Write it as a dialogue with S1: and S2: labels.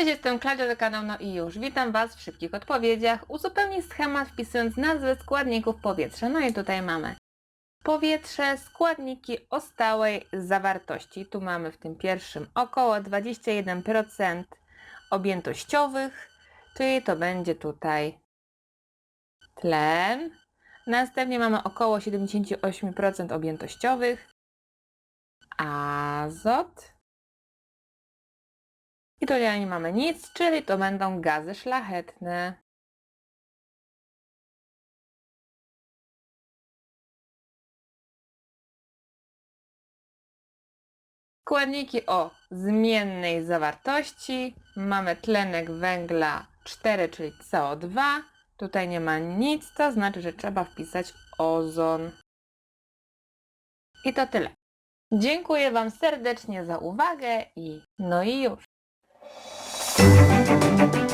S1: Cześć, jestem Klaudia do kanału No i już. Witam Was w szybkich odpowiedziach. Uzupełnij schemat wpisując nazwę składników powietrza. No i tutaj mamy powietrze, składniki o stałej zawartości. Tu mamy w tym pierwszym około 21% objętościowych, czyli to będzie tutaj tlen. Następnie mamy około 78% objętościowych, azot. I tutaj nie mamy nic, czyli to będą gazy szlachetne. Składniki o zmiennej zawartości. Mamy tlenek węgla 4, czyli CO2. Tutaj nie ma nic, to znaczy, że trzeba wpisać ozon. I to tyle. Dziękuję Wam serdecznie za uwagę i no i już. フフフフ。